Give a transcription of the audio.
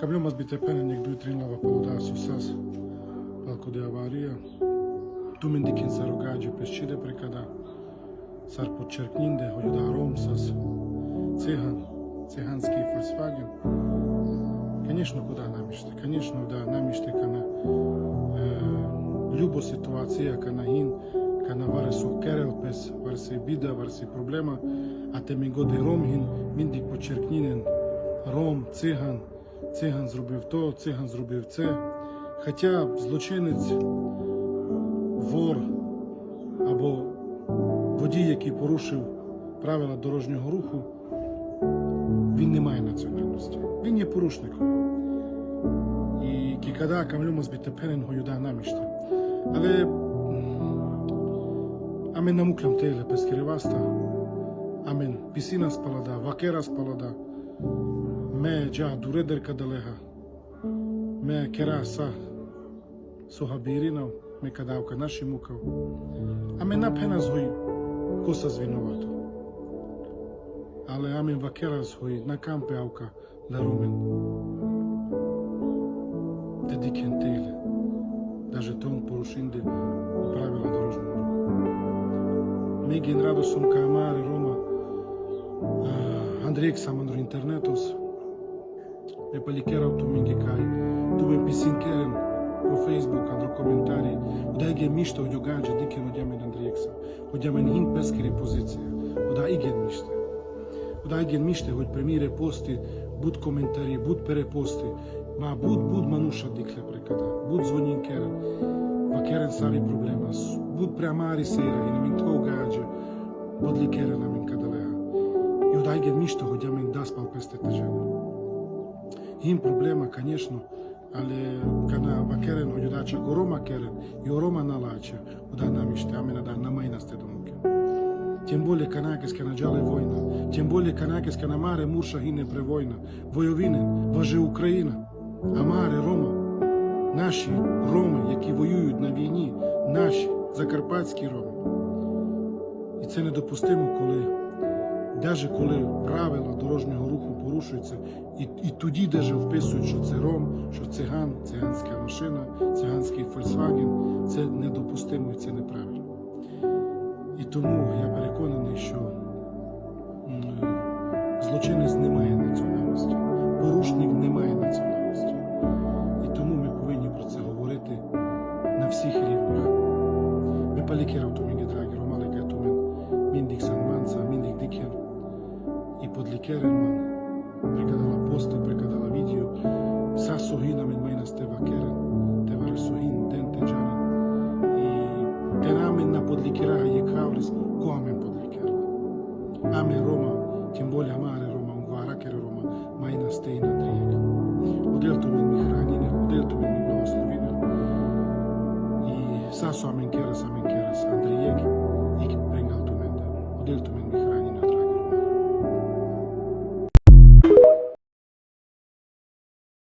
Kablumas bi te penen jak bil trinlava poloda susas, palko de avarija. Tu mendikin sa rogađe pesčide prekada, sar podčerkninde hojuda Romsas, Циган, циганський Volkswagen. Звісно, куди намішти? Звісно, да, намішти кана е, любо ситуація, кана гін, кана варесу керелпес, варси біда, варси проблема, а те ми годи ром ромгін, міндік почеркнінен, ром, циган, циган зробив то, циган зробив це. Хоча злочинець, вор або водій, який порушив правила дорожнього руху, він не має національності. Він є порушником. І кікада камлюмос би теперен гоюда намішта. Але амен намуклям теле пескереваста, амен пісіна спалада, вакера спалада, ме джа дуредер кадалега, ме кера са сохабіринав, ме кадавка наші мукав, амен напена згой коса звинувато. Але амен вакера згой на кампе авка. Даже тон порушинде правила дорожного руху. Меген радосум камаре Рома Андрей интернетос. Repalikeira tu mingikai, tu me pisinkeren në Facebook andro komentari, u da igjen mishte u događa diken od jamen Andrijeksa, od jamen hin peskere pozicije, u da igjen mishte. U da igjen mishte hoj premire posti, bud komentari, bud pereposti, ma bud, bud manuša dikle prekada, bud zvonjen keren, pa keren savi problema, bud preamari sera, in min to ugađa, bud li keren amin kadaleja. I u da igjen mishte hoj jamen daspal peste težene. Им проблема, конечно, але кана вакерен hođudача горома керен, и орома налача, ода намиште, амена да намайнасте домуке. Тем более канакес ка наджале война. Тем более канакес ка на маре мурша гине превойна. Войовинен, важе Україна. А маре Рома. Наші роми, які воюють на війні, наші закарпатські роми. І це недопустимо, коли, навіть коли правила дорожнього руху порушуються, і, і тоді навіть вписують, що це ром, що циган, циганська машина, циганський Volkswagen. Це недопустимо і це неправильно. І тому я переконаний, що злочинець не має національності, порушник не має національності. І тому ми повинні про це говорити на всіх рівнях. Ми палікерав ту мені драгі, ромалика тумен, міндік санманца, міндік дикер. І под лікерен ман прикадала пости, прикадала відео. Са согіна мен майна стева керен, теваре согін, ден те джарен. І терамен на подликера je kavris ko amen podlikera. Amen Roma, тем более amare Roma, un guarakere Roma, майна стейна дрієк. Удел то мен ми храніне, удел то мен ми благословіне. І сасо амен керас, амен керас, Андрієк, і бренгал то мен. Удел то мен ми